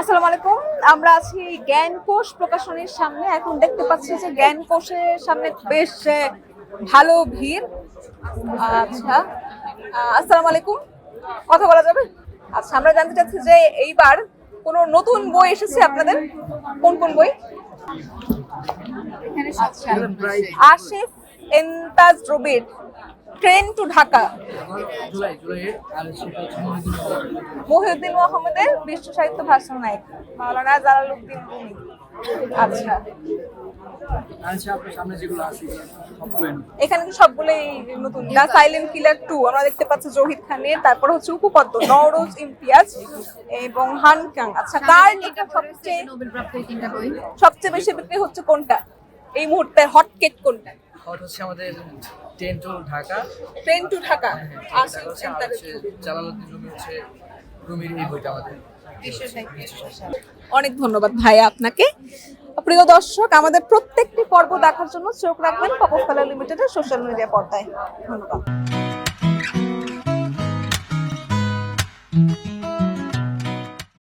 আসসালামু আলাইকুম। আমরা আছি জ্ঞান কোষ প্রকাশনীর সামনে। এখন দেখতে পাচ্ছি যে জ্ঞান কোষের সামনে বেশ ভালো ভিড়। আচ্ছা আসসালামু আলাইকুম। কথা বলা যাবে? আচ্ছা আমরা জানতে চাচ্ছি যে এইবার কোনো নতুন বই এসেছে আপনাদের? কোন কোন বই? আচ্ছা আশিফ এন্তাজ রবির ট্রেন টু ঢাকা। মহিউদ্দিন মোহাম্মদের বিশ্ব সাহিত্য ভাষণ নায়ক মাওলানা জালালউদ্দিন রুমি আচ্ছা। এখানে সবগুলোই নতুন? দা সাইলেন্ট কিলার টু আমরা দেখতে পাচ্ছি জহির খানের তারপর হচ্ছে উপপদ্ম নওরোজ ইমতিয়াজ এবং হানকাং আচ্ছা কার লেখা সবচেয়ে সবচেয়ে বেশি বিক্রি হচ্ছে কোনটা? এই মুহূর্তে হট কেক কোনটা? হট হচ্ছে আমাদের train to Dhaka. Train to Dhaka. Asif Jalaluddin Rumi হচ্ছে রুমির এই বইটা আমাদের। অনেক ধন্যবাদ ভাইয়া আপনাকে। প্রিয় দর্শক আমাদের প্রত্যেকটি পর্ব দেখার জন্য চোখ রাখবেন কপোফেলা লিমিটেডের সোশ্যাল মিডিয়া পর্দায়। ধন্যবাদ।